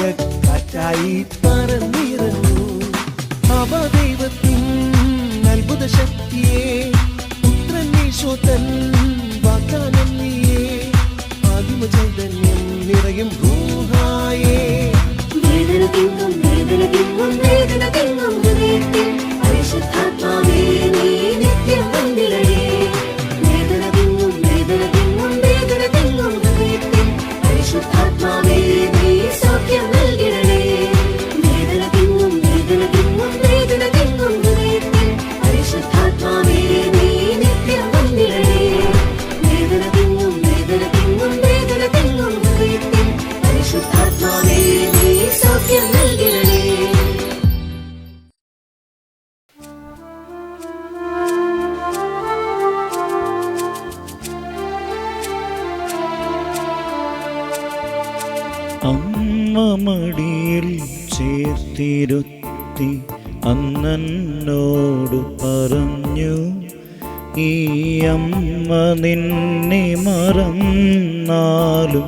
അഭിഷേക കാറ്റായി ചേർത്തിരുത്തി അന്നോട് പറഞ്ഞു ഈ അമ്മ നിന്നെ മറന്നാലും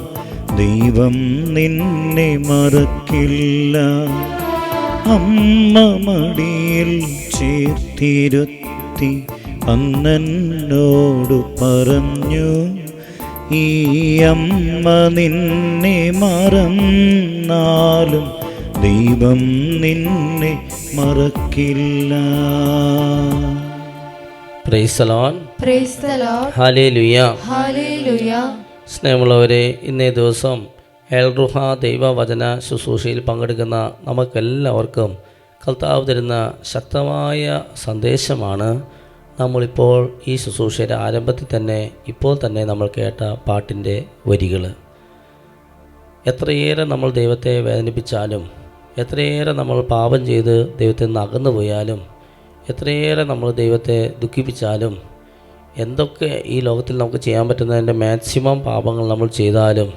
ദൈവം നിന്നെ മറക്കില്ല. അമ്മ മടിയിൽ ചേർത്തിരുത്തി അന്നോട് പറഞ്ഞു ഈ അമ്മ നിന്നെ മറന്നാലും ദൈവം നിന്നെ മറക്കില്ല. സ്നേഹമുള്ളവരെ ഇന്നേ ദിവസം എൽറുഹ ദൈവവചന ശുശ്രൂഷയിൽ പങ്കെടുക്കുന്ന നമുക്കെല്ലാവർക്കും കർത്താവ് തരുന്ന ശക്തമായ സന്ദേശമാണ്. നമ്മളിപ്പോൾ ഈ ശുശ്രൂഷയുടെ ആരംഭത്തിൽ തന്നെ ഇപ്പോൾ തന്നെ നമ്മൾ കേട്ട പാട്ടിന്റെ വരികൾ എത്രയേറെ നമ്മൾ ദൈവത്തെ വേദനിപ്പിച്ചാലും എത്രയേറെ നമ്മൾ പാപം ചെയ്ത് ദൈവത്തെ നിന്ന് അകന്നു പോയാലും എത്രയേറെ നമ്മൾ ദൈവത്തെ ദുഃഖിപ്പിച്ചാലും എന്തൊക്കെ ഈ ലോകത്തിൽ നമുക്ക് ചെയ്യാൻ പറ്റുന്നതിന്റെ മാക്സിമം പാപങ്ങൾ നമ്മൾ ചെയ്താലും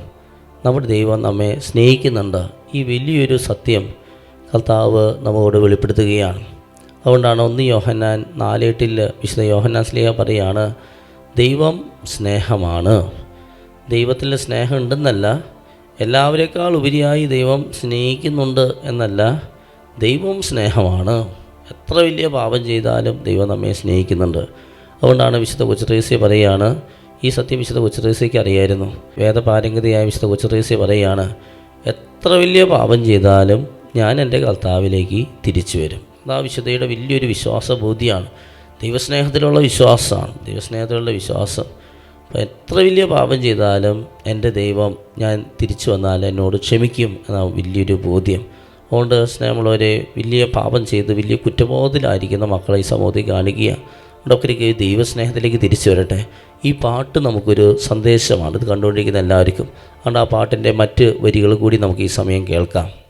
നമ്മുടെ ദൈവം നമ്മെ സ്നേഹിക്കുന്നുണ്ട്. ഈ വലിയൊരു സത്യം കർത്താവ് നമ്മോട് വെളിപ്പെടുത്തുകയാണ്. അതുകൊണ്ടാണ് ഒന്ന് യോഹന്നാൻ നാലേട്ടിൽ വിശുദ്ധ യോഹന്നാൻ സ്ലേഹ പറയാണ് ദൈവം സ്നേഹമാണ്. ദൈവത്തിൽ സ്നേഹം ഉണ്ടെന്നല്ല എല്ലാവരേക്കാൾ ഉപരിയായി ദൈവം സ്നേഹിക്കുന്നുണ്ട് എന്നല്ല ദൈവം സ്നേഹമാണ്. എത്ര വലിയ പാപം ചെയ്താലും ദൈവം നമ്മെ സ്നേഹിക്കുന്നുണ്ട്. അതുകൊണ്ടാണ് വിശുദ്ധ കൊച്ചുത്രേസ്യ പറയുകയാണ് ഈ സത്യം വിശുദ്ധ കൊച്ചുത്രേസ്യയ്ക്ക് അറിയായിരുന്നു. വേദപാരംഗതയായ വിശുദ്ധ കൊച്ചുത്രേസ്യ പറയുകയാണ് എത്ര വലിയ പാപം ചെയ്താലും ഞാൻ എന്റെ കർത്താവിലേക്ക് തിരിച്ചു വരും. അതാ വിശുദ്ധയുടെ വലിയൊരു വിശ്വാസ ബോധ്യമാണ് ദൈവസ്നേഹത്തിലുള്ള വിശ്വാസമാണ്. ദൈവസ്നേഹത്തിലുള്ള വിശ്വാസം. എത്ര വലിയ പാപം ചെയ്താലും എന്റെ ദൈവം ഞാൻ തിരിച്ചു വന്നാൽ എന്നോട് ക്ഷമിക്കും എന്ന വലിയൊരു ബോധ്യം. അതുകൊണ്ട് സ്നേഹമുള്ളവരെ വലിയ പാപം ചെയ്ത് വലിയ കുറ്റബോധത്തിലായിരിക്കുന്ന മക്കളെ ഈ സമൂഹത്തിൽ കാണിക്കുക. അവിടെയൊക്കെ ദൈവസ്നേഹത്തിലേക്ക് തിരിച്ചു വരട്ടെ. ഈ പാട്ട് നമുക്കൊരു സന്ദേശമാണ്. ഇത് കണ്ടുകൊണ്ടിരിക്കുന്ന എല്ലാവർക്കും. അതുകൊണ്ട് ആ പാട്ടിന്റെ മറ്റ് വരികൾ കൂടി നമുക്ക് ഈ സമയം കേൾക്കാം.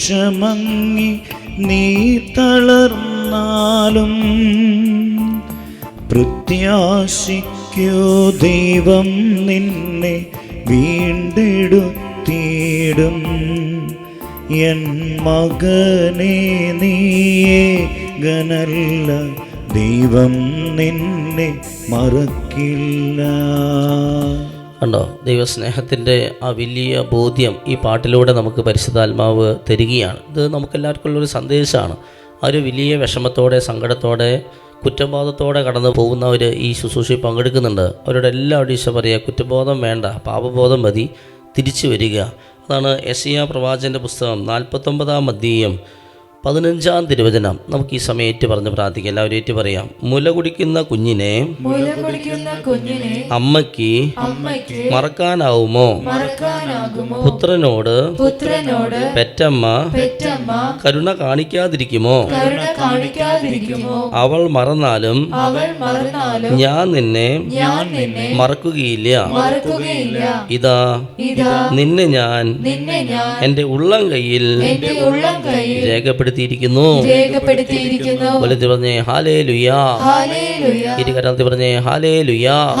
പ്രതീക്ഷ നീ തളർന്നാലും പ്രത്യാശിക്കോ ദൈവം നിന്നെ വീണ്ടെടുത്തിടും. എൻ മകനെ നീയേ ഗനല്ല ദൈവം നിന്നെ മറക്കില്ല. കണ്ടോ? ദൈവസ്നേഹത്തിന്റെ ആ വലിയ ബോധ്യം ഈ പാട്ടിലൂടെ നമുക്ക് പരിശുദ്ധാത്മാവ് തരികയാണ്. ഇത് നമുക്കെല്ലാവർക്കും ഉള്ളൊരു സന്ദേശമാണ്. ആ ഒരു വലിയ വിഷമത്തോടെ സങ്കടത്തോടെ കുറ്റബോധത്തോടെ കടന്നു പോകുന്നവർ ഈ ശുശ്രൂഷയിൽ പങ്കെടുക്കുന്നുണ്ട്. അവരുടെ എല്ലാവരും ഈശോ പറയുക കുറ്റബോധം വേണ്ട പാപബോധം മതി തിരിച്ചു വരിക. അതാണ് എസിയ പ്രവാചന്റെ പുസ്തകം നാൽപ്പത്തൊമ്പതാം അധ്യയം പതിനഞ്ചാം തിരുവചനം. നമുക്ക് ഈ സമയം ഏറ്റു പറഞ്ഞ് പ്രാർത്ഥിക്കാം. എല്ലാവരും ഏറ്റു പറയാം മുല കുടിക്കുന്ന കുഞ്ഞിനെ അമ്മയ്ക്ക് മറക്കാനാവുമോ? പുത്രനോട് പെറ്റമ്മ കരുണ കാണിക്കാതിരിക്കുമോ? അവൾ മറന്നാലും ഞാൻ നിന്നെ മറക്കുകയില്ല. ഇതാ നിന്നെ ഞാൻ എന്റെ ഉള്ളം കയ്യിൽ രേഖപ്പെടുത്തി രേഖപ്പെടുത്തിയിരിക്കുന്നു. രേഖപ്പെടുത്തിയിരിക്കുന്നു. വലുത് പറഞ്ഞേ ഹാലേ ലുയാ ഹാലേലുയ. ഇരുകരാത്തി പറഞ്ഞേ ഹാലേ ലുയാ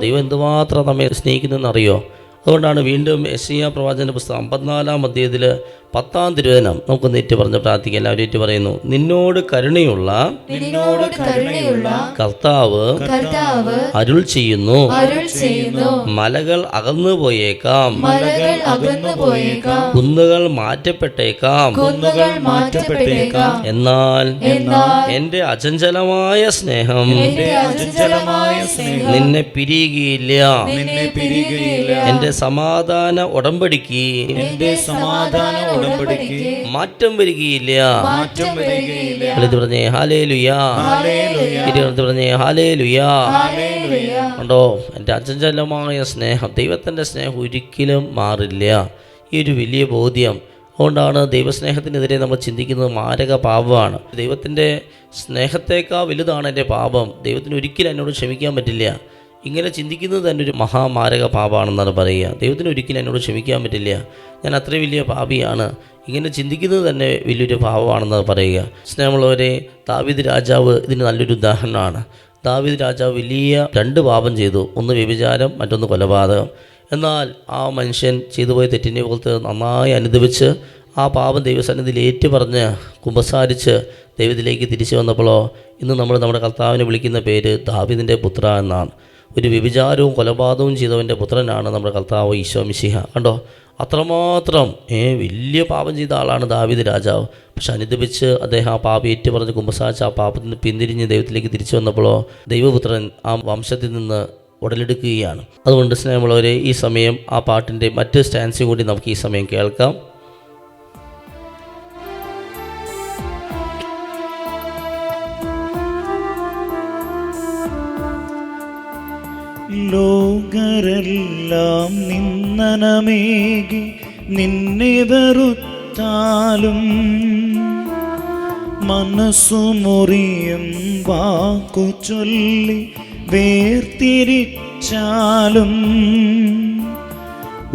ദൈവം എന്തുമാത്രം നമ്മെ സ്നേഹിക്കുന്നു അറിയോ? അതുകൊണ്ടാണ് വീണ്ടും യശയ്യ പ്രവാചന പുസ്തകം അമ്പത്തിനാലാം അധ്യായത്തിൽ പത്താം തിരുവചനം നമുക്ക് നെറ്റ് പറഞ്ഞ് പ്രാർത്ഥിക്കാം. എല്ലാവരും ഏറ്റു പറയുന്നു നിന്നോട് കരുണയുള്ള നിന്നോട് കരുണയുള്ള കർത്താവ് കർത്താവ് അരുൾ ചെയ്യുന്നു. അരുൾ ചെയ്യുന്നു. മലകൾ അകന്നു പോയേക്കാം. മലകൾ അകന്നു പോയേക്കാം. കുന്നുകൾ മാറ്റപ്പെട്ടേക്കാം. കുന്നുകൾ മാറ്റപ്പെട്ടേക്കാം. എന്നാൽ എന്നാൽ എന്റെ അചഞ്ചലമായ സ്നേഹം എന്റെ അചഞ്ചലമായ സ്നേഹം നിന്നെ പിരിയുകയില്ല. നിന്നെ പിരിയുകയില്ല. എന്റെ സമാധാന ഉടമ്പടിക്ക്. എന്റെ സമാധാന ഉടമ്പടിക്ക് മാറ്റം വരികയില്ല. മാറ്റം വരികയില്ല. പറഞ്ഞേ ഹാലേ ലുയാ പറഞ്ഞേ ഹാലേ ലുയാ ഉണ്ടോ? എന്റെ അചഞ്ചലമായ സ്നേഹം ദൈവത്തിന്റെ സ്നേഹം ഒരിക്കലും മാറില്ല. ഈ ഒരു വലിയ ബോധ്യം. അതുകൊണ്ടാണ് ദൈവസ്നേഹത്തിനെതിരെ നമ്മൾ ചിന്തിക്കുന്നത് മാരക പാപമാണ്. ദൈവത്തിന്റെ സ്നേഹത്തേക്കാൾ വലുതാണ് എന്റെ പാപം. ദൈവത്തിന് ഒരിക്കലും എന്നോട് ക്ഷമിക്കാൻ പറ്റില്ല. ഇങ്ങനെ ചിന്തിക്കുന്നത് തന്നെ ഒരു മഹാമാരക പാപമാണെന്നാണ് പറയുക. ദൈവത്തിന് ഒരിക്കലും എന്നോട് ക്ഷമിക്കാൻ പറ്റില്ല. ഞാൻ അത്രയും വലിയ പാപിയാണ്. ഇങ്ങനെ ചിന്തിക്കുന്നത് തന്നെ വലിയൊരു പാപമാണെന്ന് പറയുക. സ്നേഹമുള്ളവരെ താവിദ് രാജാവ് ഇതിന് നല്ലൊരു ഉദാഹരണമാണ്. ദാവിദ് രാജാവ് വലിയ രണ്ട് പാപം ചെയ്തു. ഒന്ന് വ്യഭിചാരം മറ്റൊന്ന് കൊലപാതകം. എന്നാൽ ആ മനുഷ്യൻ ചെയ്തു പോയ തെറ്റിനെ പോലത്തെ നന്നായി അനുദവിച്ച് ആ പാപം ദൈവസന്നിധിയിൽ ഏറ്റുപറഞ്ഞ് കുമ്പസാരിച്ച് ദൈവത്തിലേക്ക് തിരിച്ചു വന്നപ്പോഴോ ഇന്ന് നമ്മൾ നമ്മുടെ കർത്താവിനെ വിളിക്കുന്ന പേര് ദാവിദിന്റെ പുത്ര എന്നാണ്. ഒരു വ്യഭിചാരവും കൊലപാതകവും ചെയ്തവന്റെ പുത്രനാണ് നമ്മുടെ കർത്താവ് ഈശോ മിശിഹ. കണ്ടോ? അത്രമാത്രം ഏ വലിയ പാപം ചെയ്ത ആളാണ് ദാവിദ് രാജാവ്. പക്ഷെ അനുദപിച്ച് അദ്ദേഹം ആ പാപം ഏറ്റുപറഞ്ഞ് കുമ്പസാച്ച് ആ പാപത്തിൽ നിന്ന് പിന്തിരിഞ്ഞ് ദൈവത്തിലേക്ക് തിരിച്ചു വന്നപ്പോഴോ ദൈവപുത്രൻ ആ വംശത്തിൽ നിന്ന് ഉടലെടുക്കുകയാണ്. അതുകൊണ്ട് സ്നേഹമുള്ളവരെ ഈ സമയം ആ പാട്ടിന്റെ മറ്റ് സ്റ്റാൻസ് കൂടി നമുക്ക് ഈ സമയം കേൾക്കാം. ലോകരെല്ലാം നിന്നനമേകി നിന്നെ വെറുത്താലും മനസ്സു മുറിയും വാക്കു ചൊല്ലി വേർതിരിച്ചാലും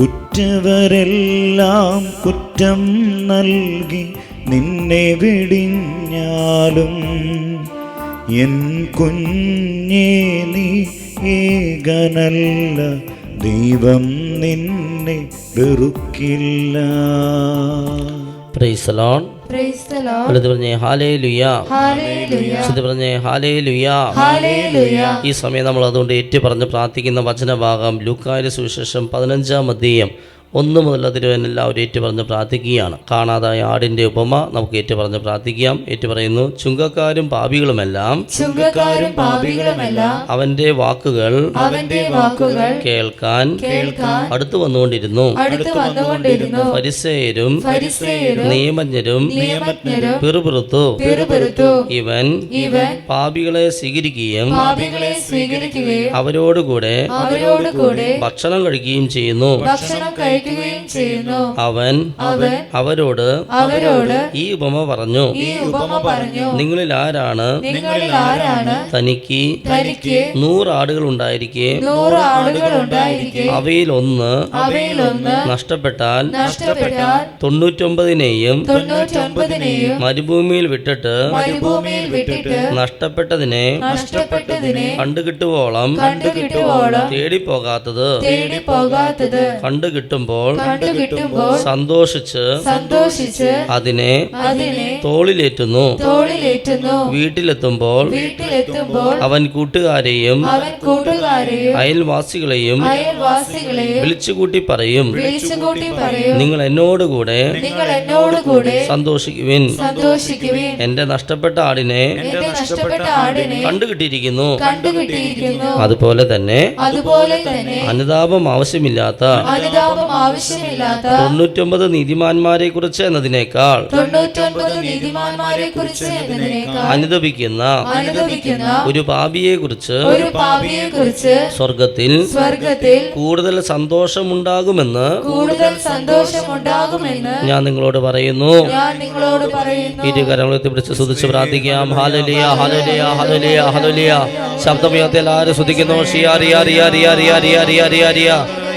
ഉറ്റവരെല്ലാം കുറ്റം നൽകി നിന്നെ വെടിഞ്ഞാലും എൻ കുഞ്ഞേ നീ ഏകനല്ല ദൈവം നിന്നെ വെറുക്കില്ല. ഈ സമയം നമ്മൾ അതുകൊണ്ട് ഏറ്റു പറഞ്ഞ് പ്രാർത്ഥിക്കുന്ന വചനഭാഗം ലൂക്കായ സുവിശേഷം പതിനഞ്ചാം അധ്യയം ഒന്ന് മുതൽ തിരുവനെല്ലാം എല്ലാവരും ഏറ്റു പറഞ്ഞ് പ്രാർത്ഥിക്കുകയാണ്. കാണാതായ ആടിന്റെ ഉപമ നമുക്ക് ഏറ്റു പറഞ്ഞ് പ്രാർത്ഥിക്കാം. ഏറ്റു പറയുന്നു ചുങ്കക്കാരും പാപികളുമെല്ലാം ചുങ്കക്കാരും പാപികളുമെല്ലാം അവന്റെ വാക്കുകൾ അവന്റെ വാക്കുകൾ കേൾക്കാൻ കേൾക്കാൻ അടുത്തു വന്നുകൊണ്ടിരുന്നു. അടുത്ത് വന്നുകൊണ്ടിരുന്നു. പരിസയരും പരിസയരും നിയമജ്ഞരും നിയമജ്ഞരും പിറുപിറുത്തു. പിറുപിറുത്തു. ഇവൻ ഇവൻ പാപികളെ സ്വീകരിക്കുകയും പാപികളെ സ്വീകരിക്കുകയും അവരോടുകൂടെ അവരോടുകൂടെ ഭക്ഷണം കഴിക്കുകയും ചെയ്യുന്നു. ഭക്ഷണം കഴിക്കുകയും ചെയ്യുന്നു. അവൻ അവൻ അവരോട് അവരോട് ഈ ഉപമ പറഞ്ഞു. ഈ ഉപമ പറഞ്ഞു. നിങ്ങളിൽ ആരാണ്? നിങ്ങളിൽ ആരാണ്? തനിക്ക് തനിക്ക് നൂറാടുകൾ ഉണ്ടായിരിക്കെ. നൂറ് ആടുകൾ ഉണ്ടായിരിക്കെ. അവയിൽ ഒന്ന് അവയിൽ ഒന്ന് നഷ്ടപ്പെട്ടാൽ നഷ്ടപ്പെട്ടാൽ തൊണ്ണൂറ്റൊമ്പതിനെയും തൊണ്ണൂറ്റൊമ്പതിനെയും മരുഭൂമിയിൽ വിട്ടിട്ട് മരുഭൂമിയിൽ വിട്ടിട്ട് നഷ്ടപ്പെട്ടതിനെ നഷ്ടപ്പെട്ടതിനെ കണ്ടുകിട്ടുവോളം കണ്ടുകിട്ടുവോളം തേടിപ്പോകാത്തത് തേടി പോകാത്തത് കണ്ടുകിട്ടുമ്പോൾ കണ്ടുകിട്ടുമ്പോൾ സന്തോഷിച്ച് സന്തോഷിച്ച് അതിനെ അതിനെ തോളിലേറ്റുന്നു. തോളിലേറ്റുന്നു. വീട്ടിലെത്തുമ്പോൾ വീട്ടിലെത്തുമ്പോൾ അവൻ കൂട്ടുകാരെയും അവൻ കൂട്ടുകാരെയും അയൽവാസികളെയും അയൽവാസികളെയും വിളിച്ചുകൂട്ടി പറയും. വിളിച്ചുകൂട്ടി പറയും. നിങ്ങൾ എന്നോടുകൂടെ നിങ്ങൾ എന്നോടുകൂടെ സന്തോഷിക്കുവിൻ. സന്തോഷിക്കുവിൻ. എന്റെ നഷ്ടപ്പെട്ട ആടിനെ നഷ്ടപ്പെട്ട ആടിനെ കണ്ടുകിട്ടിയിരിക്കുന്നു. കണ്ടുകിട്ടിയിരിക്കുന്നു. അതുപോലെ തന്നെ അതുപോലെ തന്നെ അനുതാപം ആവശ്യമില്ലാത്ത അനുതാപം ആവശ്യമില്ലാത്ത തൊണ്ണൂറ്റൊമ്പത് നീതിമാന്മാരെ കുറിച്ച് എന്നതിനേക്കാൾ തൊണ്ണൂറ്റൊൻപത് നീതിമാന്മാരെ കുറിച്ച് എന്നതിനേക്കാൾ അനുദപിക്കുന്ന അനുദപിക്കുന്ന ഒരു പാപിയെ കുറിച്ച് ഒരു പാപിയെ കുറിച്ച് സ്വർഗത്തിൽ സ്വർഗത്തിൽ കൂടുതൽ സന്തോഷമുണ്ടാകുമെന്ന് കൂടുതൽ സന്തോഷമുണ്ടാകുമെന്ന് ഞാൻ നിങ്ങളോട് പറയുന്നു. ഞാൻ നിങ്ങളോട് പറയുന്നു. ഇരുകരങ്ങളെത്തി പിടിച്ച് സ്തുതിച്ച് പ്രാർത്ഥിക്കാം. ഹാലലിയ ഹാലലിയ ഹാലലിയ ഹാലലിയ ശബ്ദമുയർത്തി എല്ലാവരും സ്തുതിക്കുന്നു. ഷിയാ റിയ റിയ റിയ റിയ റിയ റിയ.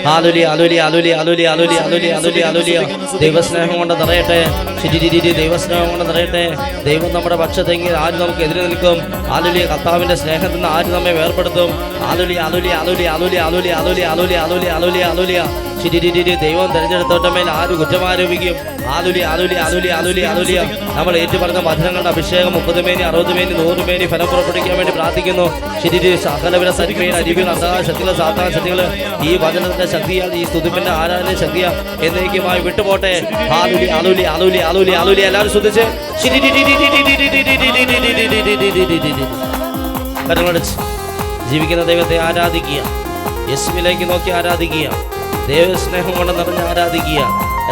ആലുലി അലുലി അലുലി അലുലി അലുലി അലുലി അലുലി അലുലിയ ദൈവസ്നേഹം കൊണ്ട് നിറയട്ടെ ശിരിരി ദൈവസ്നേഹം കൊണ്ട് നിറയട്ടെ ദൈവം നമ്മുടെ പക്ഷത്തെങ്കിൽ ആര് നമുക്ക് എതിരെ നിൽക്കും ആലുലി കർത്താവിന്റെ സ്നേഹത്തിൽ നിന്ന് ആര് നമ്മെ വേർപ്പെടുത്തും ആലുലി അലുലി അലുലി അലുലി അലുലി അലുലി അലുലി അലുലി അലുലി അലുലിയ ദൈവം തെരഞ്ഞെടുത്തോട്ടമേൽ ആര് കുറ്റമാരോപിക്കും ആലുലി ആലുലി ആലുലി ആലുലി ആലുലിയ നമ്മൾ ഏറ്റുപറഞ്ഞ മധുരങ്ങളുടെ അഭിഷേകം മുപ്പത് മേനി അറുപത് മേനി നൂറ് മേനി ഫലം പുറപ്പെടുവിക്കാൻ വേണ്ടി പ്രാർത്ഥിക്കുന്നു ശിരിരി സകലവില സരിമേൽ അരിവികൾ അന്ധകാര ശക്തികൾ സാധാരണ ശക്തികൾ ഈ വചനത്തിന്റെ ശക്തിയാൽ ഈ സ്തുതിപ്പിന്റെ ആരാധന ശക്തിയാ എന്നേക്കുമായി വിട്ടുപോട്ടെ ആലുലി ആലുലി ആലുലി ആലുലി ആലുലി എല്ലാവരും ശ്രദ്ധിച്ച് ജീവിക്കുന്ന ദൈവത്തെ ആരാധിക്കുക യേശുവിലേക്ക് നോക്കി ആരാധിക്കുക ദൈവസ്നേഹം കൊണ്ട് നിറഞ്ഞ് ആരാധിക്കുക.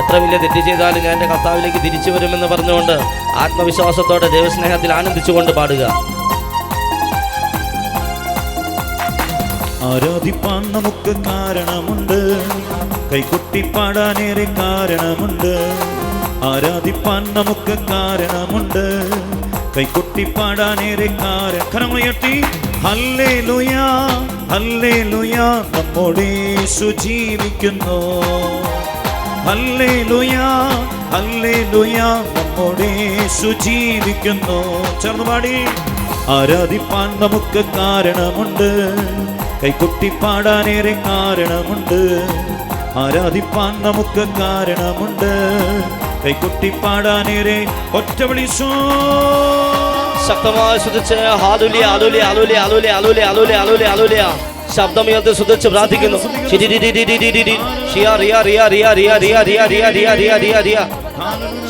എത്ര വലിയ തെറ്റ് ചെയ്താലും ഞാൻ എന്റെ കർത്താവിലേക്ക് തിരിച്ചു വരുമെന്ന് പറഞ്ഞുകൊണ്ട് ആത്മവിശ്വാസത്തോടെ ദൈവസ്നേഹത്തിൽ ആനന്ദിച്ചുകൊണ്ട് പാടുക. ആരാധിപ്പാൻ നമുക്ക് കാരണമുണ്ട്. കൈകൊട്ടി പാടാനേറെ കാരണമുണ്ട്. ആരാധിപ്പാൻ നമുക്ക് കാരണമുണ്ട്. കൈകൊട്ടി പാടാനേറെ കാരണം കരമുയർത്തി ഹല്ലേലുയാ നമ്മുടെ യേശു ജീവിക്കുന്നു. ഹല്ലേലുയാ ഹല്ലേലുയാ ഹല്ലേ നമ്മുടെ യേശു ജീവിക്കുന്നു. ചേർന്ന് പാടി. ആരാധിപ്പാൻ നമുക്ക് കാരണമുണ്ട്. കൈകൊട്ടി പാടാനേറെ കാരണമുണ്ട്. ആരാധിപ്പാൻ നമുക്ക് കാരണമുണ്ട്. കൈകൊട്ടി പാടാനേറെ ഒറ്റ വിളിച്ചോ ശക്തമായി ശ്രദ്ധിച്ച്. ഹാലുലി ആലുലി ആലുലി ആലുലി ആലുലി ആലുലി ആലുലി ആലുലിയ ശബ്ദമുയർത്തി ശ്രദ്ധിച്ച് പ്രാർത്ഥിക്കുന്നു.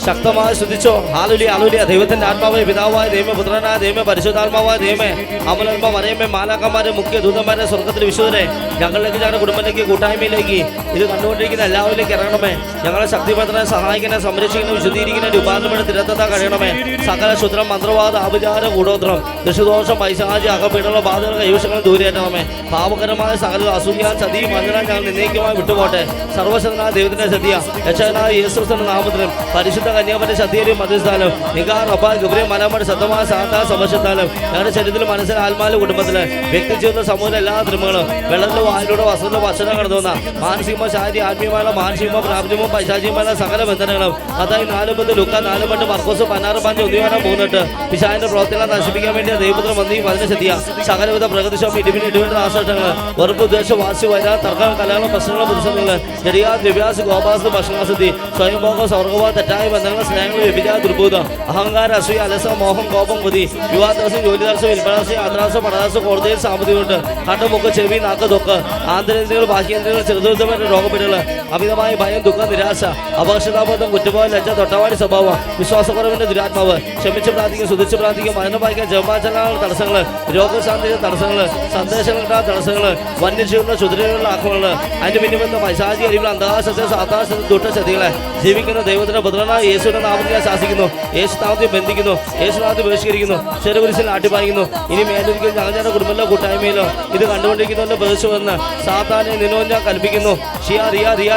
ശക്തമായി ശ്രദ്ധിച്ചോ. ഹാലുലി ആലുലിയ ദൈവത്തിന്റെ ആത്മാവേ പിതാവായ ദൈവമേ പുത്രനായ ദൈവമേ പരിശുദ്ധാത്മാവായ ദൈവമേ. അമലന്മ വരയമേ മാലാക്കന്മാരെ മുഖ്യ ദൂതന്മാരെ സ്വർഗത്തിൽ വിശുദ്ധരെ ഞങ്ങളിലേക്ക് ഞങ്ങളുടെ കുടുംബത്തിലേക്ക് കൂട്ടായ്മയിലേക്ക്. ഇത് കണ്ടുകൊണ്ടിരിക്കുന്ന എല്ലാവരിലേക്ക് ഇറങ്ങണമേ. ഞങ്ങളെ ശക്തിപത്രനെ സഹായിക്കണേ സംരക്ഷിക്കണേ വിശുദ്ധീകരിക്കുന്ന രൂപാന്തരപ്പെടുന്ന തിരത്തത കഴിയണമേ. സകല ശുദ്രം മന്ത്രവാദ അഭിചാര കൂടോത്രം ദൃശുദോഷം പൈശാചി അകപ്പീടുള്ള ബാധകൾ കൈവശങ്ങൾ ദൂരേറ്റണമേ. പാപകരമായ സകല അസൂയ ചതിയും മന്ദിരം ഞങ്ങൾ നിർണയിക്കുമായി വിട്ടുപോട്ടെ. സർവശനായ ദൈവത്തിന്റെ സദ്യ യക്ഷനായ യേശുസന നാമത്തിലും പരിശുദ്ധ കന്യാപന്റെ ശക്തിയിലും മധ്യസ്ഥാനം. നിഗാ അപ്പ ഗുബ്രി മലമടി ശബ്ദമായ സാധാ സമശത്താലും ഞങ്ങളുടെ ശരീരത്തിൽ മനസ്സിൽ ആത്മാവിലും കുടുംബത്തിൽ വ്യക്തി ജീവിത സമൂഹത്തിലെ എല്ലാ തിരുമകളും വെള്ളത്തിൽ വായിലൂടെ വസ്ത്രത്തിൽ ഭക്ഷണം കടന്നുവന്ന മാനസികമോ ശാരീരിക ആത്മീയമായ മാനസികമോ പ്രാപ്തിമോ പൈശാചികമായ സകല ബന്ധനങ്ങളും അതായത് നാല് പത്ത് ലുക്ക നാല് പണ്ട് മർക്കോസ് പതിനാറ് പഞ്ച് ഉദ്യോഗം മൂന്നിട്ട് പിശാന്റെ പ്രവർത്തനങ്ങൾ നശിപ്പിക്കാൻ വേണ്ടി വന്നി വളരെ ശക്തിയ സകലവിധ പ്രകൃതിശോം ഇടിവിന് ഇടിവിന്റെ നാശങ്ങൾ വെറുപ്പ് ഉദ്ദേശം വാസി വരാ തർക്കം കലകളും പ്രശ്നങ്ങളും പ്രതിസന്ധികൾ ചെറിയ ദിവ്യാസ് ഗോപാസ് ഭക്ഷണ സ്വയംഭോഗം സ്വർഗവോ തെറ്റായ ബന്ധങ്ങൾ സ്നേഹങ്ങൾ വ്യഭിചാര ദുർബോധം. അഹങ്കാര അസൂയ അലസ മോഹം കോപം കൊതി. യുവാദാസം ജോലിദാസം വിൽപ്പനാസം യാത്രാസം പഠനാസം കോടതിയിൽ സാമ്പത്തികമുണ്ട് കണ്ണുമുക്ക് ചെവി നാക്ക് തൊക്ക്. ആന്തരേന്ദ്രിയങ്ങൾ ബാഹ്യേന്ദ്രിയങ്ങൾ ചെറുതുരുത്തമായിട്ട് രോഗപ്പെട്ടുകൾ അമിതമായ ഭയം ദുഃഖ നിരാശ അപകർഷതാബോധം കുറ്റബോധം ലജ്ജ തൊട്ടവാടി സ്വഭാവം വിശ്വാസക്കുറവിന്റെ ദുരാത്മാവ് ക്ഷമിച്ച് പ്രാർത്ഥിക്കും സുധിച്ച് പ്രാർത്ഥിക്കും മരണം വായിക്കാൻ ജപമാചരണങ്ങൾ തടസ്സങ്ങൾ രോഗശാന്തി തടസ്സങ്ങൾ സന്ദേശങ്ങളുടെ തടസ്സങ്ങൾ വന്യജീവികളുടെ ചുതിരകളുടെ ആക്രമണങ്ങൾ അതിന് പിന്നിമെന്ന പൈശാചി അരികൾ അന്ധകാശത്തെ സാധാരണ ദുഷ്ടശക്തികളെ ജീവിക്കുന്ന ദൈവത്തിന്റെ പുത്രനായ യേശുവിന്റെ നാമത്തിനെ ശാസിക്കുന്നു. യേശു നാമത്തെ ബന്ധിക്കുന്നു. യേശു നാമത്തെ ബഹിഷ്കരിക്കുന്നു. ചെറുകുരിശിൽ ആട്ടിപ്പായിക്കുന്നു ഇനി മേലൊരിക്കൽ ഞങ്ങളുടെ കുടുംബത്തിലോ കൂട്ടായ്മയിലോ ഇത് കണ്ടുകൊണ്ടിരിക്കുന്നവരുടെ വന്ന് സാത്താനെ നിനോ ഞാൻ കൽപ്പിക്കുന്നു. ഷിയ റിയ റിയ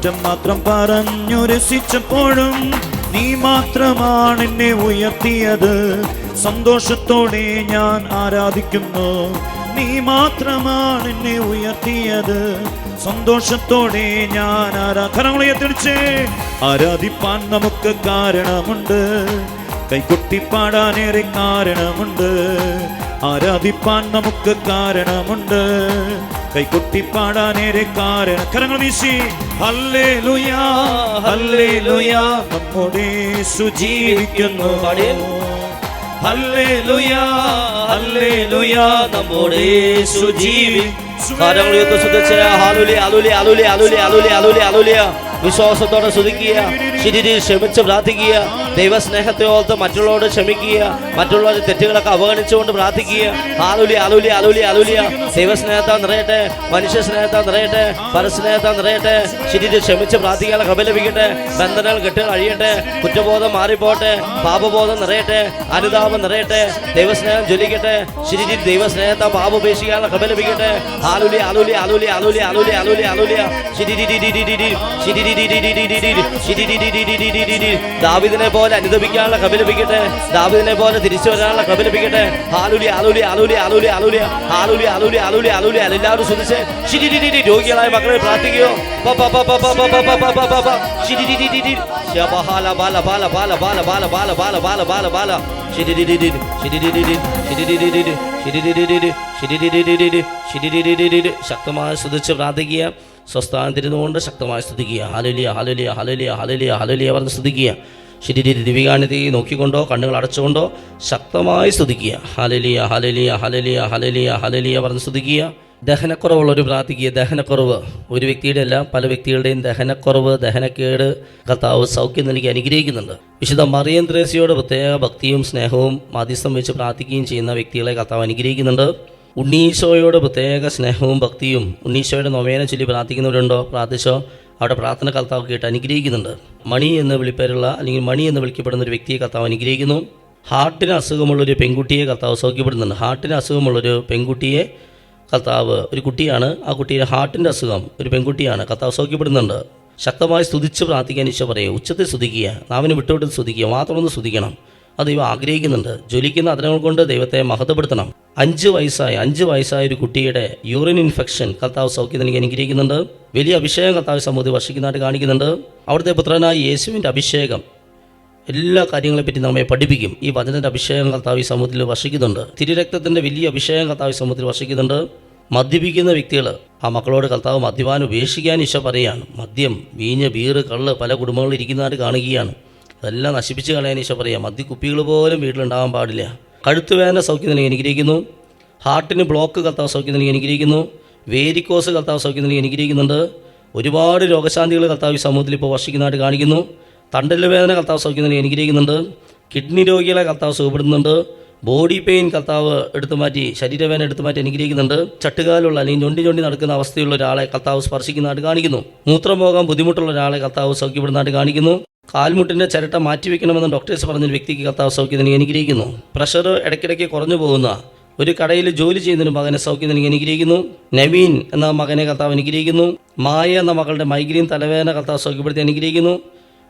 കുറ്റം മാത്രം പറഞ്ഞു രസിച്ചപ്പോഴും നീ മാത്രമാണ് എന്നെ ഉയർത്തിയത്. സന്തോഷത്തോടെ ഞാൻ ആരാധിക്കുന്നു. നീ മാത്രമാണ് എന്നെ ഉയർത്തിയത്. സന്തോഷത്തോടെ ഞാൻ ആരാധനകളെ തിരിച്ച് ആരാധിപ്പാൻ നമുക്ക് കാരണമുണ്ട്. കൈകൊട്ടി പാടാനേറെ കാരണമുണ്ട്. ആരാധിപ്പാൻ നമുക്ക് കാരണമുണ്ട്. പാടാൻ ഏറെ കാരണം. കരങ്ങൾ വീശി. അല്ലേ ലുയാ അല്ലേ ലുയാ നമ്മുടെ സുജീവിക്കുന്നു അല്ലേ ലുയാ അല്ലേ ലുയാ നമ്മുടെ സുജീവി കരങ്ങൾ യുദ്ധ ശുദ്ധ ആലുലി ആലുലി ആലുലി ആലുലി ആലുലി ആലുലി വിശ്വാസത്തോടെ സ്തുതിക്കുക ശരീരം ക്ഷമിച്ച് പ്രാർത്ഥിക്കുക ദൈവസ്നേഹത്തെ ഓർത്ത് മറ്റുള്ളവരോട് ക്ഷമിക്കുക മറ്റുള്ളവരുടെ തെറ്റുകളൊക്കെ അവഗണിച്ചുകൊണ്ട് പ്രാർത്ഥിക്കുക. ആലുലി അലുലി അലുലി അലുലിയ ദൈവസ്നേഹത്താൽ നിറയട്ടെ മനുഷ്യ സ്നേഹത്താൽ നിറയട്ടെ പരസ്നേഹത്താൽ നിറയട്ടെ. ശരീരം ക്ഷമിച്ച് പ്രാർത്ഥിക്കാനുള്ള കബ ലഭിക്കട്ടെ ബന്ധനങ്ങൾ കെട്ടുകൾ അഴിയട്ടെ കുറ്റബോധം മാറിപ്പോട്ടെ പാപബോധം നിറയട്ടെ അനുതാപം നിറയട്ടെ ദൈവസ്നേഹം ജ്വലിക്കട്ടെ. ശിരിരി ദൈവസ്നേഹത്താൽ പാപപേക്ഷിക്കാനുള്ള കബ ലഭിക്കട്ടെ. ആലുലി അലുലി അലുലി അലുലി അലുലി അലുലിയ ശരി ശിരിരി ദാവിദിനെ പോലെ അനുദപിക്കാനുള്ള കബ ലഭിക്കട്ടെ ദാവിദിനെ പോലെ തിരിച്ചു വരാനുള്ള കബ ലഭിക്കട്ടെ ആലുലി ആലുലി ആലുലി ആലുലി ആലുലി ആലുലി ആലുലി ആലുലി ആലുലി എല്ലാവരും ശ്രദ്ധിച്ച് രോഗികളായ മക്കളെ പ്രാർത്ഥിക്കുകയോ ശക്തമായി ശ്രദ്ധിച്ച് പ്രാർത്ഥിക്കുക സ്വസ്ഥാനത്തിരുന്നുകൊണ്ട് ശക്തമായി സ്തുതിക്കുക. ഹലലിയ ഹലലിയ ഹലലിയ ഹലലിയ ഹലലിയ പറഞ്ഞ് സ്തുതിക്കുക. ശരീര ദിവികാണിതി നോക്കിക്കൊണ്ടോ കണ്ണുകൾ അടച്ചുകൊണ്ടോ ശക്തമായി സ്തുതിക്കുക. ഹലലിയ ഹലലിയ ഹലലിയ ഹലലിയ ഹലലിയ പറഞ്ഞ് സ്തുതിക്കുക. ദഹനക്കുറവുള്ളൊരു പ്രാർത്ഥിക്കുക. ദഹനക്കുറവ്. ഒരു വ്യക്തിയുടെ അല്ല പല വ്യക്തികളുടെയും ദഹനക്കുറവ് ദഹനക്കേട് കർത്താവ് സൗഖ്യം നൽകി അനുഗ്രഹിക്കുന്നുണ്ട്. വിശുദ്ധ മറിയം ത്രേസ്യയോട് പ്രത്യേക ഭക്തിയും സ്നേഹവും മധ്യസ്ഥം വെച്ച് പ്രാർത്ഥിക്കുകയും ചെയ്യുന്ന വ്യക്തികളെ കർത്താവ് അനുഗ്രഹിക്കുന്നുണ്ട്. ഉണ്ണീശോയോട് പ്രത്യേക സ്നേഹവും ഭക്തിയും ഉണ്ണീശോയുടെ നൊവേന ചൊല്ലി പ്രാർത്ഥിക്കുന്നവരുണ്ടോ? പ്രാർത്ഥിച്ചോ? അവിടെ പ്രാർത്ഥന കർത്താവ് കേട്ട് അനുഗ്രഹിക്കുന്നുണ്ട്. മണി എന്ന് വിളിപ്പേരുള്ള അല്ലെങ്കിൽ മണി എന്ന് വിളിക്കപ്പെടുന്ന ഒരു വ്യക്തിയെ കർത്താവ് അനുഗ്രഹിക്കുന്നു. ഹാർട്ടിന് അസുഖമുള്ളൊരു പെൺകുട്ടിയെ കർത്താവ് സൗഖ്യപ്പെടുന്നുണ്ട് ഹാർട്ടിന് അസുഖമുള്ളൊരു പെൺകുട്ടിയെ കർത്താവ് ഒരു കുട്ടിയാണ്. ആ കുട്ടിയുടെ ഹാർട്ടിന്റെ അസുഖം ഒരു പെൺകുട്ടിയാണ്. കർത്താവ് സൗഖ്യപ്പെടുന്നുണ്ട് ശക്തമായി സ്തുതിച്ച് പ്രാർത്ഥിക്കാൻ ഈശോ പറയുക ഉച്ചത്തിൽ സ്തുതിക്കുക നാവിന് വിട്ടുവിട്ട് സ്തുതിക്കുക മാത്രമൊന്ന് സ്തുതിക്കണം. അത് ദൈവം ആഗ്രഹിക്കുന്നുണ്ട്. ജ്വലിക്കുന്ന അതിനങ്ങൾ കൊണ്ട് ദൈവത്തെ മഹത്വപ്പെടുത്തണം. അഞ്ച് വയസ്സായ അഞ്ച് വയസ്സായ ഒരു കുട്ടിയുടെ യൂറിൻ ഇൻഫെക്ഷൻ കർത്താവ് സൗഖ്യം അനുഗ്രഹിക്കുന്നുണ്ട്. വലിയ അഭിഷേകം കർത്താവ് സമൂഹത്തിൽ വർഷിക്കുന്നതായിട്ട് കാണിക്കുന്നുണ്ട്. അവിടുത്തെ പുത്രനായ യേശുവിന്റെ അഭിഷേകം എല്ലാ കാര്യങ്ങളെപ്പറ്റി നമ്മെ പഠിപ്പിക്കും. ഈ വചനത്തിന്റെ അഭിഷേകം കർത്താവ് ഈ സമൂഹത്തിൽ വർഷിക്കുന്നുണ്ട്. തിരുരക്തത്തിന്റെ വലിയ അഭിഷേകം കർത്താവ് സമൂഹത്തിൽ വർഷിക്കുന്നുണ്ട്. മദ്യപിക്കുന്ന വ്യക്തികൾ ആ മക്കളോട് കർത്താവ് മദ്യപാനം ഉപേക്ഷിക്കാൻ ഈശോ പറയുകയാണ്. മദ്യം വീഞ്ഞ് ബീറ് കള്ള് പല കുടുംബങ്ങളിൽ ഇരിക്കുന്നതായിട്ട് കാണുകയാണ്. അതെല്ലാം നശിപ്പിച്ച് കളയാൻ ഈശോ പറയുക മദ്യക്കുപ്പികൾ പോലും വീട്ടിലുണ്ടാകാൻ പാടില്ല. കഴുത്ത് വേദന സൗഖ്യം നൽകി അനുഗ്രഹിക്കുന്നു ഹാർട്ടിന് ബ്ലോക്ക് കർത്താവ് സൗഖ്യം നൽകി അനുഗ്രഹിക്കുന്നു വേരിക്കോസ് കർത്താവ് സൗഖ്യം നൽകി അനുഗ്രഹിക്കുന്നുണ്ട് ഒരുപാട് രോഗശാന്തികൾ കർത്താവ് ഈ സമൂഹത്തിൽ ഇപ്പോൾ വർഷിക്കുന്നതായിട്ട് കാണിക്കുന്നു. തണ്ടൽ വേദന കർത്താവ് സൗഖ്യം നൽകി അനുഗ്രഹിക്കുന്നുണ്ട് കിഡ്നി രോഗികളെ കർത്താവ് സുഖപ്പെടുത്തുന്നുണ്ട്. ബോഡി പെയിൻ കർത്താവ് എടുത്തു മാറ്റി ശരീരവേദന എടുത്തു മാറ്റി അനുഗ്രഹിക്കുന്നുണ്ട് ചട്ടുകാലുള്ള അല്ലെങ്കിൽ ഞൊണ്ടി ഞൊണ്ടി നടക്കുന്ന അവസ്ഥയുള്ള ഒരാളെ കർത്താവ് സ്പർശിക്കുന്നതായിട്ട് കാണിക്കുന്നു. മൂത്രം പോകാൻ ബുദ്ധിമുട്ടുള്ള ഒരാളെ കർത്താവ് സൗഖ്യപ്പെടുന്നതായിട്ട് കാണിക്കുന്നു. കാൽമുട്ടിന്റെ ചിരട്ട മാറ്റിവെക്കണമെന്ന് ഡോക്ടേഴ്സ് പറഞ്ഞൊരു വ്യക്തിക്ക് കർത്താവ് സൗഖ്യം നൽകി അനുഗ്രഹിക്കുന്നു. പ്രഷർ ഇടയ്ക്കിടയ്ക്ക് കുറഞ്ഞു പോകുന്ന ഒരു കടയിൽ ജോലി ചെയ്യുന്നതിന് മകനെ സൗഖ്യം നൽകി അനുഗ്രഹിക്കുന്നു. നവീൻ എന്ന മകനെ കർത്താവ് അനുഗ്രഹിക്കുന്നു. മായ എന്ന മകളുടെ മൈഗ്രീൻ തലവേദന കർത്താവ് സൗഖ്യപ്പെടുത്തി അനുഗ്രഹിക്കുന്നു.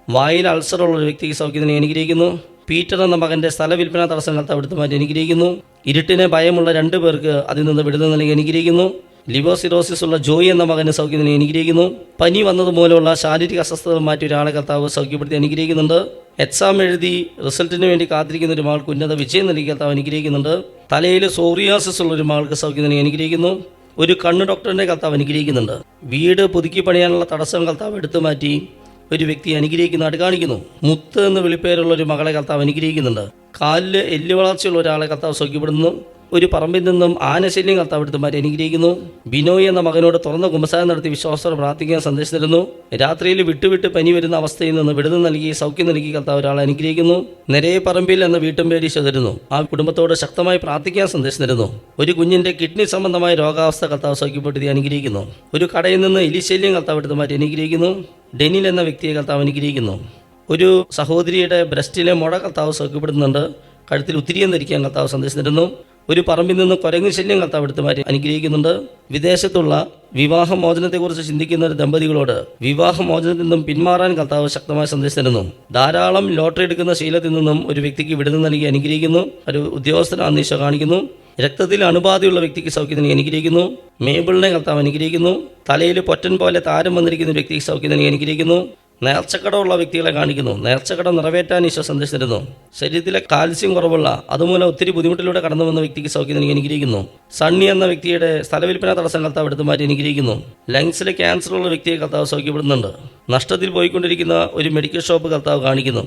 വായിൽ അൾസറുള്ള ഒരു വ്യക്തിക്ക് സൗഖ്യം നൽകി അനുഗ്രഹിക്കുന്നു. പീറ്റർ എന്ന മകന്റെ സ്ഥല വിൽപ്പന തടസ്സം കർത്താവ് എടുത്തു മാറ്റി അനുഗ്രഹിക്കുന്നു. ഇരുട്ടിനെ ഭയമുള്ള രണ്ടു പേർക്ക് അതിൽ നിന്ന് വിടുതൽ നൽകി അനുഗ്രഹിക്കുന്നു. ലിവോസിറോസിസ് ഉള്ള ജോയി എന്ന മകന് സൗഖ്യത്തിന് അനുഗ്രഹിക്കുന്നു. പനി വന്നതുമൂലമുള്ള ശാരീരിക അസ്വസ്ഥത മാറ്റി ഒരാളെ കർത്താവ് സൗഖ്യപ്പെടുത്തി അനുഗ്രഹിക്കുന്നുണ്ട്. എക്സാം എഴുതി റിസൾട്ടിന് വേണ്ടി കാത്തിരിക്കുന്ന ഒരു മകൾക്ക് ഉന്നത വിജയം നൽകി കർത്താവ് അനുഗ്രഹിക്കുന്നുണ്ട്. തലയിൽ സോറിയാസിസ് ഉള്ള ഒരു മകൾക്ക് സൗഖ്യത്തിന് അനുഗ്രഹിക്കുന്നു. ഒരു കണ്ണ് ഡോക്ടറിനെ കർത്താവ് അനുഗ്രഹിക്കുന്നുണ്ട്. വീട് പുതുക്കി പണിയാനുള്ള തടസ്സം കർത്താവ് എടുത്തു മാറ്റി ഒരു വ്യക്തി അനുഗ്രഹിക്കുന്നതായിട്ട് കാണിക്കുന്നു. മുത്ത് എന്ന് വിളിപ്പേരുള്ള ഒരു മകളെ കർത്താവ് അനുഗ്രഹിക്കുന്നുണ്ട്. കാലിൽ എല്ല് വളർച്ചയുള്ള ഒരാളെ കർത്താവ് സൗഖ്യപ്പെടുന്നു ഒരു പറമ്പിൽ നിന്നും ആനശല്യം കർത്താവ് എടുത്ത് മാറ്റി അനുഗ്രഹിക്കുന്നു. ബിനോയ് എന്ന മകനോട് തുറന്ന കുമ്പസാരം നടത്തി വിശ്വാസത്തോടെ പ്രാർത്ഥിക്കാൻ സന്ദേശിച്ചിരുന്നു രാത്രിയിൽ വിട്ടുവിട്ട് പനി വരുന്ന അവസ്ഥയിൽ നിന്ന് വിടുതൽ നൽകി സൗഖ്യം നൽകി കർത്താവ് ഒരാളെ അനുഗ്രഹിക്കുന്നു. നിരയെ പറമ്പിൽ എന്ന വീട്ടും പേടി ചെതിരുന്നു ആ കുടുംബത്തോട് ശക്തമായി പ്രാർത്ഥിക്കാൻ സന്ദേശിച്ചിരുന്നു ഒരു കുഞ്ഞിന്റെ കിഡ്നി സംബന്ധമായ രോഗാവസ്ഥ കർത്താവ് സൗഖ്യപ്പെടുത്തി അനുഗ്രഹിക്കുന്നു. ഒരു കടയിൽ നിന്ന് എലിശല്യം കർത്താവ് എടുത്ത് മാറ്റി അനുഗ്രഹിക്കുന്നു. ഡെനിൽ എന്ന വ്യക്തിയെ കർത്താവ് അനുഗ്രഹിക്കുന്നു. ഒരു സഹോദരിയുടെ ബ്രസ്റ്റിലെ മുട കർത്താവ് സൗഖ്യപ്പെടുന്നുണ്ട് കഴുത്തിൽ ഉത്തിരിയം ധരിക്കാൻ കർത്താവ് സന്ദേശിച്ചിരുന്നു. ഒരു പറമ്പിൽ നിന്ന് കുരങ്ങ് ശല്യം കർത്താവ് എടുത്ത് മാറ്റി അനുഗ്രഹിക്കുന്നുണ്ട്. വിദേശത്തുള്ള വിവാഹമോചനത്തെക്കുറിച്ച് ചിന്തിക്കുന്ന ഒരു ദമ്പതികളോട് വിവാഹമോചനത്തിൽ നിന്നും പിന്മാറാൻ കർത്താവ് ശക്തമായ സന്ദേശം തരുന്നു ധാരാളം ലോട്ടറി എടുക്കുന്ന ശീലത്തിൽ നിന്നും ഒരു വ്യക്തിക്ക് വിടുതൽ നൽകി അനുഗ്രഹിക്കുന്നു. ഒരു ഉദ്യോഗസ്ഥന ഈശോ കാണിക്കുന്നു. രക്തത്തിൽ അണുബാധയുള്ള വ്യക്തിക്ക് സൗഖ്യത്തിന് അനുഗ്രഹിക്കുന്നു. മേബിളിനെ കർത്താവ് അനുഗ്രഹിക്കുന്നു. തലയിൽ പൊറ്റൻ പോലെ താരം വന്നിരിക്കുന്ന വ്യക്തിക്ക് സൗഖ്യത്തിന് അനുഗ്രഹിക്കുന്നു. നേർച്ചക്കടമുള്ള വ്യക്തികളെ കാണിക്കുന്നു. നേർച്ചക്കടം നിറവേറ്റാൻ ഈശോ സന്ദേശിച്ചിരുന്നു. ശരീരത്തിലെ കാൽസ്യം കുറവുള്ള അതുമൂലം ഒത്തിരി ബുദ്ധിമുട്ടിലൂടെ കടന്നു വന്ന വ്യക്തിക്ക് സൗഖ്യം നൽകി അനുഗ്രഹിക്കുന്നു സണ്ണി എന്ന വ്യക്തിയുടെ സ്ഥലവിൽപ്പന തടസ്സം കർത്താവ് എടുത്തു മാറ്റി അനുഗ്രഹിക്കുന്നു ലങ്സിലെ ക്യാൻസർ ഉള്ള വ്യക്തിയെ കർത്താവ് സൗഖ്യപ്പെടുന്നുണ്ട് നഷ്ടത്തിൽ പോയിക്കൊണ്ടിരിക്കുന്ന ഒരു മെഡിക്കൽ ഷോപ്പ് കർത്താവ് കാണിക്കുന്നു.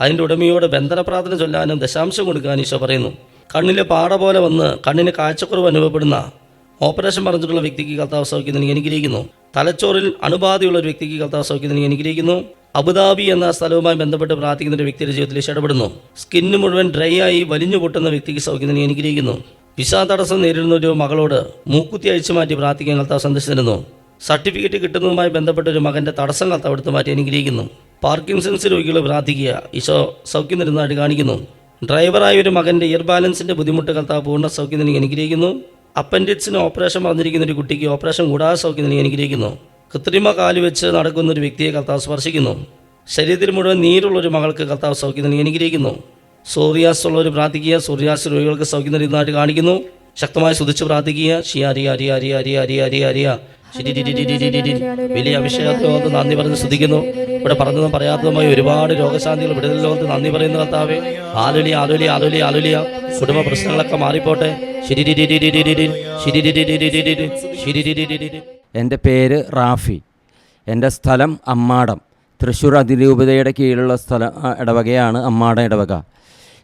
അതിന്റെ ഉടമയോട് ബന്ധന പ്രാർത്ഥന ചൊല്ലാനും ദശാംശം കൊടുക്കാനും ഈശോ പറയുന്നു. കണ്ണിലെ പാട പോലെ വന്ന് കണ്ണിന് കാഴ്ചക്കുറവ് അനുഭവപ്പെടുന്ന ഓപ്പറേഷൻ പറഞ്ഞിട്ടുള്ള വ്യക്തിക്ക് കർത്താവ് സൗഖ്യം എനിക്ക് അനുഗ്രഹിക്കുന്നു തലച്ചോറിൽ അണുബാധയുള്ള ഒരു വ്യക്തിക്ക് കർത്താവ് സൗഖ്യം നൽകി അനുഗ്രഹിക്കുന്നു. അബുദാബി എന്ന സ്ഥലവുമായി ബന്ധപ്പെട്ട് പ്രാർത്ഥിക്കുന്ന ഒരു വ്യക്തിയുടെ ജീവിതത്തിൽ ഇടപെടുന്നു സ്കിന്ന് മുഴുവൻ ഡ്രൈ ആയി വലിഞ്ഞു പൊട്ടുന്ന വ്യക്തിക്ക് സൗഖ്യം നൽകി അനുഗ്രഹിക്കുന്നു. വിസ തടസ്സം നേരിടുന്ന ഒരു മകളോട് മൂക്കുത്തി അഴിച്ചു മാറ്റി പ്രാർത്ഥിക്കാൻ കർത്താവ് സന്ദർശിച്ചിരുന്നു സർട്ടിഫിക്കറ്റ് കിട്ടുന്നതുമായി ബന്ധപ്പെട്ട ഒരു മകന്റെ തടസ്സം കർത്താവ് എടുത്തു മാറ്റി അനുഗ്രഹിക്കുന്നു. പാർക്കിൻസൺസ് രോഗികൾ പ്രാർത്ഥിക്കുക ഈശോ സൗഖ്യം തരുന്നതായിട്ട് കാണിക്കുന്നു. ഡ്രൈവറായ ഒരു മകന്റെ ഇയർ ബാലൻസിന്റെ ബുദ്ധിമുട്ട് കർത്താവ് പൂർണ സൗഖ്യം നൽകി അനുഗ്രഹിക്കുന്നു. അപ്പൻഡിക്സിന് ഓപ്പറേഷൻ വന്നിരിക്കുന്ന ഒരു കുട്ടിക്ക് ഓപ്പറേഷൻ കൂടാതെ സൗഖ്യം നൽകി അനുഗ്രഹിക്കുന്നു കൃത്രിമ കാൽ വെച്ച് നടക്കുന്ന ഒരു വ്യക്തിയെ കർത്താവ് സ്പർശിക്കുന്നു. ശരീരത്തിൽ മുഴുവൻ നീരുള്ള ഒരു മകൾക്ക് കർത്താവ് സൗഖ്യം നൽകി അനുഗ്രഹിക്കുന്നു സോറിയാസ് ഉള്ളവർ പ്രാർത്ഥിക്കുക സൂര്യാസ് രോഗികൾക്ക് സൗഖ്യം നൽകുന്നതായിട്ട് കാണിക്കുന്നു. ശക്തമായി സ്തുതിച്ച് പ്രാർത്ഥിക്കുക. ഷി അരി അരി അരി അരി അരി അരി അരി. വലിയ അഭിഷേകത്തോട് നന്ദി പറഞ്ഞ് സ്തുതിക്കുന്നു. ഇവിടെ പറഞ്ഞതും പറയാത്തതുമായി ഒരുപാട് രോഗശാന്തികൾ വിടുതൽ ലോകത്ത് നന്ദി പറയുന്ന കർത്താവേ ആലുലി ആലുലി ആലുലി ആലുലിയ കുടുംബ പ്രശ്നങ്ങളൊക്കെ മാറിപ്പോട്ടെ. എന്റെ പേര് റാഫി എന്റെ സ്ഥലം അമ്മാടം തൃശ്ശൂർ അതിരൂപതയുടെ കീഴിലുള്ള സ്ഥല ഇടവകയാണ് അമ്മാടം ഇടവക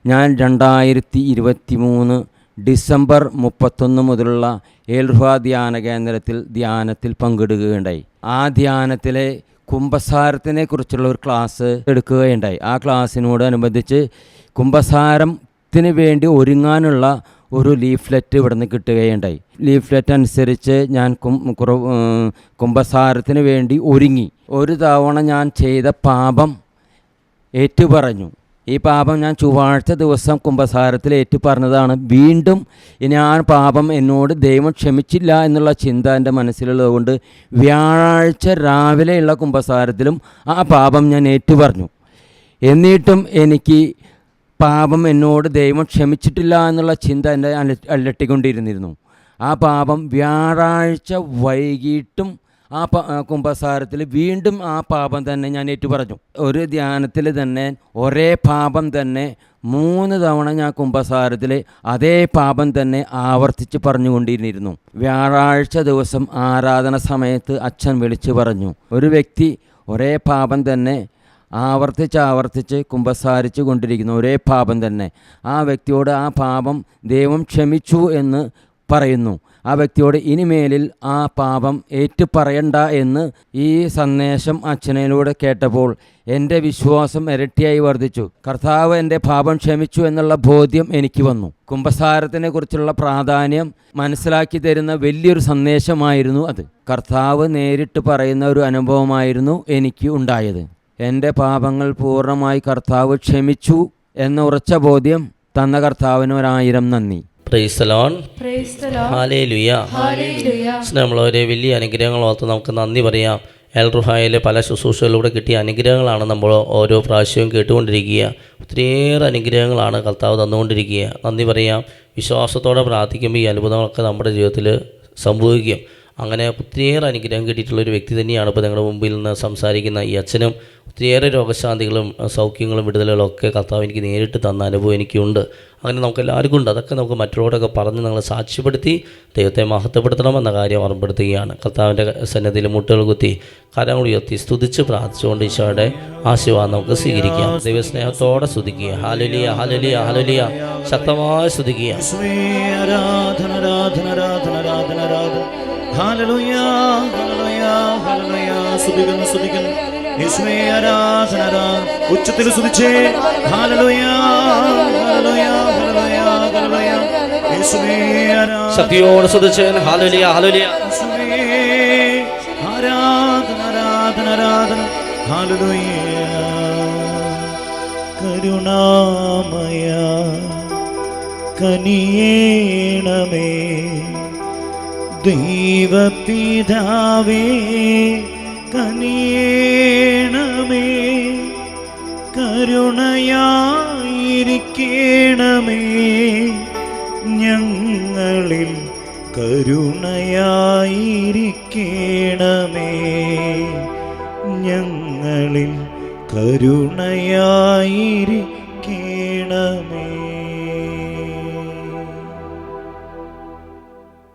ഞാൻ രണ്ടായിരത്തി ഇരുപത്തി മൂന്ന് ഡിസംബർ മുപ്പത്തൊന്ന് മുതലുള്ള ഏൽഹ ധ്യാന കേന്ദ്രത്തിൽ ധ്യാനത്തിൽ പങ്കെടുക്കുകയുണ്ടായി ആ ധ്യാനത്തിലെ കുംഭസാരത്തിനെ കുറിച്ചുള്ള ഒരു ക്ലാസ് എടുക്കുകയുണ്ടായി. ആ ക്ലാസ്സിനോടനുബന്ധിച്ച് കുംഭസാരത്തിന് വേണ്ടി ഒരുങ്ങാനുള്ള ഒരു ലീഫ്ലെറ്റ് ഇവിടുന്ന് കിട്ടുകയുണ്ടായി. ലീഫ്ലെറ്റ് അനുസരിച്ച് ഞാൻ കുംഭസാരത്തിന് വേണ്ടി ഒരുങ്ങി. ഒരു തവണ ഞാൻ ചെയ്ത പാപം ഏറ്റുപറഞ്ഞു. ഈ പാപം ഞാൻ ചൊവ്വാഴ്ച ദിവസം കുംഭസാരത്തിൽ ഏറ്റുപറഞ്ഞതാണ്. വീണ്ടും ഇനി ആ പാപം എന്നോട് ദൈവം ക്ഷമിച്ചില്ല എന്നുള്ള ചിന്ത എന്റെ മനസ്സിലുള്ളതുകൊണ്ട് വ്യാഴാഴ്ച രാവിലെയുള്ള കുംഭസാരത്തിലും ആ പാപം ഞാൻ ഏറ്റുപറഞ്ഞു. എന്നിട്ടും എനിക്ക് പാപം എന്നോട് ദൈവം ക്ഷമിച്ചിട്ടില്ല എന്നുള്ള ചിന്ത എന്റെ അല അലട്ടിക്കൊണ്ടിരുന്നിരുന്നു. ആ പാപം വ്യാഴാഴ്ച വൈകിട്ടും ആ കുംഭസാരത്തിൽ വീണ്ടും ആ പാപം തന്നെ ഞാൻ ഏറ്റു പറഞ്ഞു ഒരു ധ്യാനത്തിൽ തന്നെ ഒരേ പാപം തന്നെ മൂന്ന് തവണ ഞാൻ കുംഭസാരത്തിൽ അതേ പാപം തന്നെ ആവർത്തിച്ച് പറഞ്ഞുകൊണ്ടിരുന്നിരുന്നു. വ്യാഴാഴ്ച ദിവസം ആരാധന സമയത്ത് അച്ഛൻ വിളിച്ചു പറഞ്ഞു ഒരു വ്യക്തി ഒരേ പാപം തന്നെ ആവർത്തിച്ച് ആവർത്തിച്ച് കുംഭസാരിച്ച് കൊണ്ടിരിക്കുന്നു ഒരേ പാപം തന്നെ. ആ വ്യക്തിയോട് ആ പാപം ദൈവം ക്ഷമിച്ചു എന്ന് പറയുന്നു. ആ വ്യക്തിയോട് ഇനിമേലിൽ ആ പാപം ഏറ്റുപറയണ്ട എന്ന് ഈ സന്ദേശം അച്ഛനയിലൂടെ കേട്ടപ്പോൾ എന്റെ വിശ്വാസം ഇരട്ടിയായി വർദ്ധിച്ചു. കർത്താവ് എന്റെ പാപം ക്ഷമിച്ചു എന്നുള്ള ബോധ്യം എനിക്ക് വന്നു. കുംഭസാരത്തിനെ കുറിച്ചുള്ള പ്രാധാന്യം മനസ്സിലാക്കി തരുന്ന വലിയൊരു സന്ദേശമായിരുന്നു അത്. കർത്താവ് നേരിട്ട് പറയുന്ന ഒരു അനുഭവമായിരുന്നു എനിക്ക് ഉണ്ടായത്. എന്റെ പാപങ്ങൾ പൂർണമായി കർത്താവ് ക്ഷമിച്ചു എന്ന ഉറച്ച ബോധ്യം തന്ന കർത്താവിന് ഒരായിരം നന്ദി. നമ്മളൊരു വലിയ അനുഗ്രഹങ്ങൾ ഓർത്ത് നമുക്ക് നന്ദി പറയാം. എൽ റുഹായിലെ പല ശുശ്രൂഷകളിലൂടെ കിട്ടിയ അനുഗ്രഹങ്ങളാണ് നമ്മൾ ഓരോ പ്രാവശ്യവും കേട്ടുകൊണ്ടിരിക്കുക. ഒത്തിരിയേറെ അനുഗ്രഹങ്ങളാണ് കർത്താവ് തന്നുകൊണ്ടിരിക്കുക. നന്ദി പറയാം. വിശ്വാസത്തോടെ പ്രാർത്ഥിക്കുമ്പോൾ ഈ അത്ഭുതങ്ങളൊക്കെ നമ്മുടെ ജീവിതത്തിൽ സംഭവിക്കും. അങ്ങനെ ഒത്തിരിയേറെ അനുഗ്രഹം കിട്ടിയിട്ടുള്ള ഒരു വ്യക്തി തന്നെയാണ് ഇപ്പോൾ നിങ്ങളുടെ മുമ്പിൽ നിന്ന് സംസാരിക്കുന്ന ഈ അച്ഛനും ഒത്തിരിയേറെ രോഗശാന്തികളും സൗഖ്യങ്ങളും വിടുതലുകളും ഒക്കെ കർത്താവ് എനിക്ക് നേരിട്ട് തന്ന അനുഭവം എനിക്കുണ്ട്. അങ്ങനെ നമുക്ക് എല്ലാവർക്കും ഉണ്ട്. അതൊക്കെ നമുക്ക് മറ്റുള്ളവരൊക്കെ പറഞ്ഞ് നിങ്ങൾ സാക്ഷ്യപ്പെടുത്തി ദൈവത്തെ മഹത്വപ്പെടുത്തണം മഹത്വപ്പെടുത്തണമെന്ന കാര്യം ഓർമ്മപ്പെടുത്തുകയാണ്. കർത്താവിന്റെ സന്നദ്ധിയിൽ മുട്ടുകൾ കുത്തി കരങ്ങൾ ഉയർത്തി സ്തുതിച്ച് പ്രാർത്ഥിച്ചുകൊണ്ട് ഈശോയുടെ ആശീർവാദം നമുക്ക് സ്വീകരിക്കാം. ദൈവസ്നേഹത്തോടെ സ്തുതിക്കുക. ഹാലലിയ ഹാലലിയ ഹാലലിയ ശക്തമായി സ്തുതിക്കുക. ആരാധന ആരാധന ആരാധന ആരാധന യേശുവേ ആരാധന ഉച്ചത്തിൽ സ്തുതിച്ചേ. ശക്തിയോടെ സ്തുതിച്ച് ഹാലലിയ ഹാലലിയ ആരാധന ആരാധന ആരാധന. ഹല്ലേലൂയ കരുണാമയ കനിയേണമേ. ദൈവപിതാവേ കനിയേണമേ. കരുണയായിരിക്കണമേ. ഞങ്ങളിൽ കരുണയായിരിക്കണമേ. ഞങ്ങളിൽ കരുണയായിരിക്കണമേ.